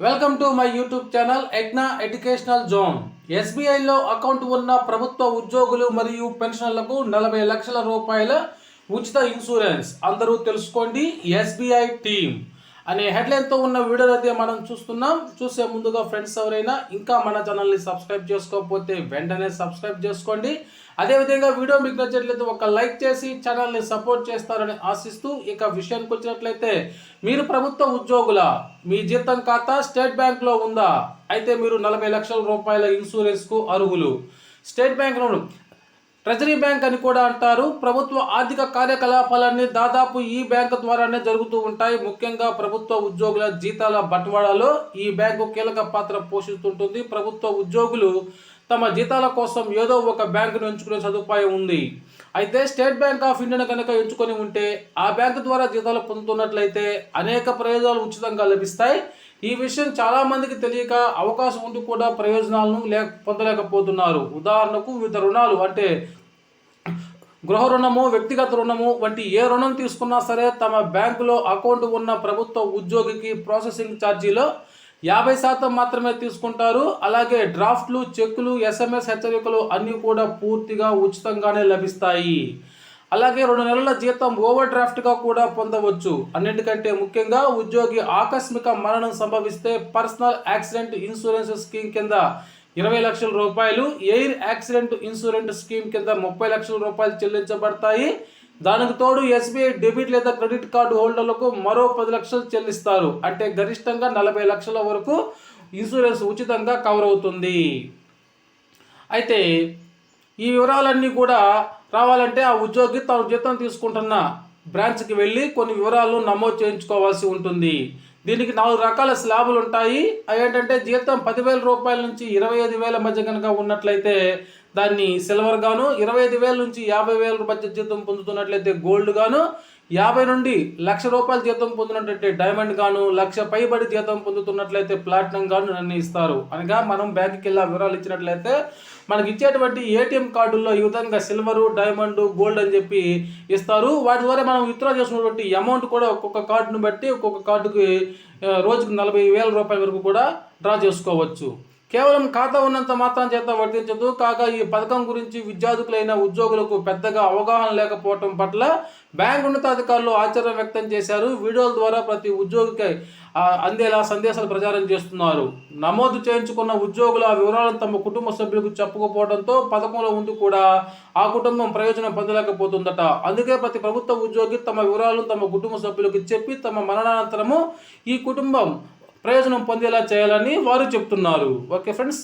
Welcome to my YouTube channel ఎగ్నా educational zone ఎస్బీఐలో account ఉన్న ప్రభుత్వ ఉద్యోగులు మరియు పెన్షన్లకు నలభై లక్షల రూపాయల ఉచిత ఇన్సూరెన్స్ అందరూ తెలుసుకోండి ఎస్బీఐ టీమ్ అనే హెడ్లైన్తో ఉన్న వీడియో అయితే మనం చూస్తున్నాం. చూసే ముందుగా ఫ్రెండ్స్ ఎవరైనా ఇంకా మన ఛానల్ని సబ్స్క్రైబ్ చేసుకోకపోతే వెంటనే సబ్స్క్రైబ్ చేసుకోండి. అదేవిధంగా వీడియో మీకు నచ్చినట్లయితే ఒక లైక్ చేసి ఛానల్ని సపోర్ట్ చేస్తారని ఆశిస్తూ ఇక విషయానికి వచ్చినట్లయితే మీరు ప్రభుత్వ ఉద్యోగుల మీ జీతం ఖాతా స్టేట్ బ్యాంక్లో ఉందా? అయితే మీరు నలభై లక్షల రూపాయల ఇన్సూరెన్స్కు అర్హులు. స్టేట్ బ్యాంక్లో ట్రెజరీ బ్యాంక్ అని కూడా అంటారు. ప్రభుత్వ ఆర్థిక కార్యకలాపాలన్నీ దాదాపు ఈ బ్యాంక్ ద్వారానే జరుగుతూ ఉంటాయి. ముఖ్యంగా ప్రభుత్వ ఉద్యోగుల జీతాల బట్వాడాలో ఈ బ్యాంకు కీలక పాత్ర పోషిస్తుంటుంది. ప్రభుత్వ ఉద్యోగులు తమ జీతాల కోసం ఏదో ఒక బ్యాంకును ఎంచుకునే సదుపాయం ఉంది. అయితే స్టేట్ బ్యాంక్ ఆఫ్ ఇండియాను కనుక ఎంచుకొని ఉంటే ఆ బ్యాంకు ద్వారా జీతాలు పొందుతున్నట్లయితే అనేక ప్రయోజనాలు ఉచితంగా లభిస్తాయి. ఈ విషయం చాలామందికి తెలియక అవకాశం ఉండి కూడా ప్రయోజనాలను లే పొందలేకపోతున్నారు. ఉదాహరణకు వివిధ రుణాలు అంటే గృహ రుణము వ్యక్తిగత రుణము వంటి ఏ రుణం తీసుకున్నా సరే తమ బ్యాంకులో అకౌంట్ ఉన్న ప్రభుత్వ ఉద్యోగికి ప్రాసెసింగ్ ఛార్జీలో యాభై శాతం మాత్రమే తీసుకుంటారు. అలాగే డ్రాఫ్ట్లు చెక్కులు ఎస్ఎంఎస్ హెచ్చరికలు అన్నీ కూడా పూర్తిగా ఉచితంగానే లభిస్తాయి. అలాగే రెండు నెలల జీతం ఓవర్ డ్రాఫ్ట్గా కూడా పొందవచ్చు. అన్నిటికంటే ముఖ్యంగా ఉద్యోగి ఆకస్మిక మరణం సంభవిస్తే పర్సనల్ యాక్సిడెంట్ ఇన్సూరెన్స్ స్కీమ్ కింద ఇరవై లక్షల రూపాయలు ఎయిర్ యాక్సిడెంట్ ఇన్సూరెన్స్ స్కీమ్ కింద ముప్పై లక్షల రూపాయలు చెల్లించబడతాయి. దానికి తోడు ఎస్బీఐ డెబిట్ లేదా క్రెడిట్ కార్డు హోల్డర్లకు మరో పది లక్షలు చెల్లిస్తారు. అంటే గరిష్టంగా నలభై లక్షల వరకు ఇన్సూరెన్స్ ఉచితంగా కవర్ అవుతుంది. అయితే ఈ వివరాలన్నీ కూడా రావాలంటే ఆ ఉద్యోగి తాను జీతం తీసుకుంటున్న బ్రాంచ్కి వెళ్ళి కొన్ని వివరాలు నమోదు చేయించుకోవాల్సి ఉంటుంది. దీనికి నాలుగు రకాల స్లాబులు ఉంటాయి. అవి ఏంటంటే జీతం పదివేల రూపాయల నుంచి ఇరవై ఐదు వేల మధ్య కనుక ఉన్నట్లయితే దాన్ని సిల్వర్ గాను ఇరవై ఐదు వేల నుంచి యాభై వేల రూపాయల జీతం పొందుతున్నట్లయితే గోల్డ్ గాను యాభై నుండి లక్ష రూపాయల జీతం పొందినట్లయితే డైమండ్ గాను లక్ష పైబడి జీతం పొందుతున్నట్లయితే ప్లాటినం గాను నిర్ణయిస్తారు. అనగా మనం బ్యాంకుకి వెళ్ళి ఆ వివరాలు ఇచ్చినట్లయితే మనకి ఇచ్చేటువంటి ఏటీఎం కార్డుల్లో ఈ విధంగా సిల్వరు డైమండ్ గోల్డ్ అని చెప్పి ఇస్తారు. వాటి ద్వారా మనం విత్డ్రా చేసుకున్నటువంటి అమౌంట్ కూడా ఒక్కొక్క కార్డును బట్టి ఒక్కొక్క కార్డుకి రోజుకు నలభై వేల రూపాయల వరకు కూడా డ్రా చేసుకోవచ్చు. కేవలం ఖాతా ఉన్నంత మాత్రం చేత వర్తించదు. కాగా ఈ పథకం గురించి విద్యార్థులైన ఉద్యోగులకు పెద్దగా అవగాహన లేకపోవటం పట్ల బ్యాంక్ ఉన్నతాధికారులు ఆశ్చర్యం వ్యక్తం చేశారు. వీడియోల ద్వారా ప్రతి ఉద్యోగికి అందేలా సందేశాలు ప్రచారం చేస్తున్నారు. నమోదు చేయించుకున్న ఉద్యోగుల వివరాలను తమ కుటుంబ సభ్యులకు చెప్పకపోవడంతో పథకంలో ఉండి కూడా ఆ కుటుంబం ప్రయోజనం పొందలేకపోతుందట. అందుకే ప్రతి ప్రభుత్వ ఉద్యోగి తమ వివరాలను తమ కుటుంబ సభ్యులకు చెప్పి తమ మరణానంతరము ఈ కుటుంబం ప్రయోజనం పొందేలా చేయాలని వారు చెప్తున్నారు. Okay friends?